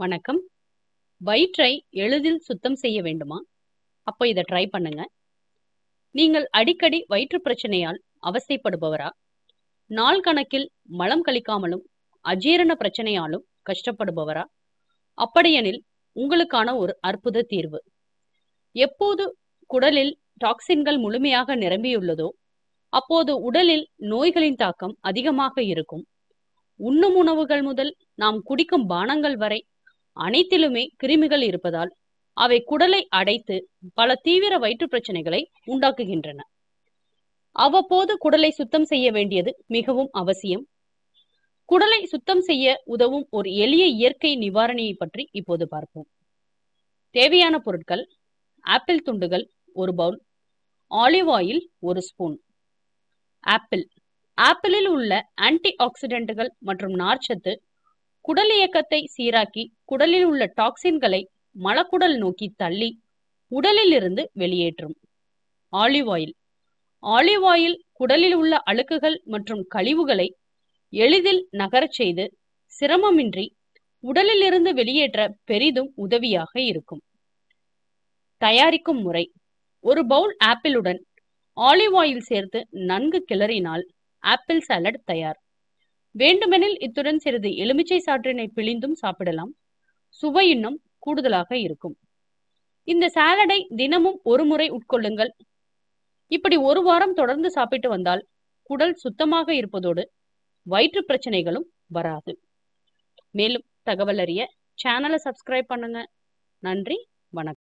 வணக்கம். வயிற்றை எளிதில் சுத்தம் செய்ய வேண்டுமா? அப்ப இதை ட்ரை பண்ணுங்க. நீங்கள் அடிக்கடி வயிற்று பிரச்சனையால் அவஸ்தைப்படுபவரா? நாள் கணக்கில் மலம் கழிக்காமலும், அஜீரண பிரச்சனையாலும் கஷ்டப்படுபவரா? அப்படியெனில் உங்களுக்கான ஒரு அற்புத தீர்வு. எப்போது குடலில் டாக்சின்கள் முழுமையாக நிரம்பியுள்ளதோ, அப்போது உடலில் நோய்களின் தாக்கம் அதிகமாக இருக்கும். உண்ணும் உணவுகள் முதல் நாம் குடிக்கும் பானங்கள் வரை அனைத்திலுமே கிருமிகள் இருப்பதால், அவை குடலை அடைத்து பல தீவிர வயிற்று பிரச்சனைகளை உண்டாக்குகின்றன. அவ்வப்போது குடலை சுத்தம் செய்ய வேண்டியது மிகவும் அவசியம். குடலை சுத்தம் செய்ய உதவும் ஒரு எளிய இயற்கை நிவாரணியை பற்றி இப்போது பார்ப்போம். தேவையான பொருட்கள்: ஆப்பிள் துண்டுகள் ஒரு பவுல், ஆலிவ் ஆயில் ஒரு ஸ்பூன். ஆப்பிள் ஆப்பிளில் உள்ள ஆன்டி ஆக்சிடென்ட்கள் மற்றும் நார்ச்சத்து குடல் இயக்கத்தை சீராக்கி, குடலில் உள்ள டாக்சின்களை மலக்குடல் நோக்கி தள்ளி, உடலில் இருந்து வெளியேற்றும். ஆலிவ் ஆயில் ஆலிவ் ஆயில் குடலில் உள்ள அழுக்குகள் மற்றும் கழிவுகளை எளிதில் நகரச் செய்து, சிரமமின்றி உடலில் இருந்து வெளியேற்ற பெரிதும் உதவியாக இருக்கும். தயாரிக்கும் முறை: ஒரு பவுல் ஆப்பிளுடன் ஆலிவ் ஆயில் சேர்த்து நன்கு கிளறினால் ஆப்பிள் சாலட் தயார். வேண்டுமெனில் இத்துடன் சிறிது எலுமிச்சை சாற்றினை பிழிந்தும் சாப்பிடலாம். சுவை இன்னும் கூடுதலாக இருக்கும். இந்த சாலடை தினமும் ஒரு முறை உட்கொள்ளுங்கள். இப்படி ஒரு வாரம் தொடர்ந்து சாப்பிட்டு வந்தால், குடல் சுத்தமாக இருப்பதோடு, வயிற்று பிரச்சனைகளும் வராது. மேலும் தகவல் அறிய சேனலை சப்ஸ்கிரைப் பண்ணுங்க. நன்றி, வணக்கம்.